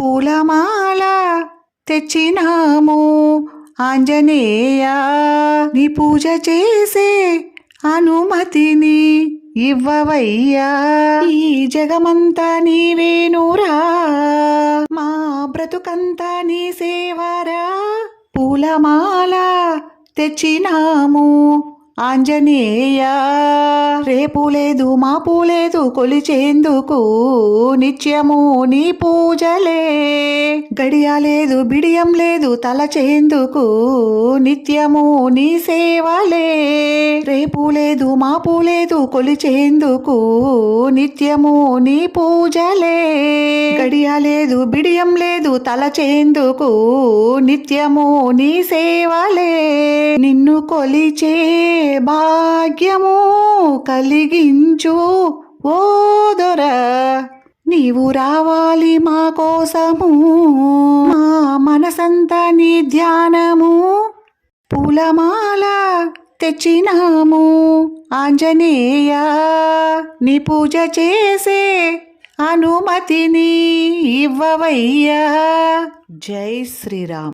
పూలమాల తెచ్చినాము. ఆంజనేయ నీ పూజ చేసే అనుమతిని ఇవ్వవయ్యా. ఈ జగమంతా నీవేనురా మా బ్రతుకంతా నీ సేవరా పూలమాల తెచ్చినాము. ఆంజనేయ రేపు లేదు మాపు లేదు కొలిచేందుకు నిత్యము నీ పూజలే. గడియ లేదు బిడియం లేదు తలచేందుకు నిత్యము నీ సేవలే. రేపు లేదు మాపు లేదు కొలిచేందుకు నిత్యము నీ పూజలే. గడియ లేదు బిడియం లేదు తలచేందుకు నిత్యము నీ సేవలే. నిన్ను కొలిచే భాగ్యము కలిగించు ఓ దొర. నీవు రావాలి మా కోసము మా మనసంతా నీ ధ్యానము. పూలమాల తెచ్చినాము. ఆంజనేయ నీ పూజ చేసే అనుమతిని ఇవ్వవయ్యా. జై శ్రీరామ్.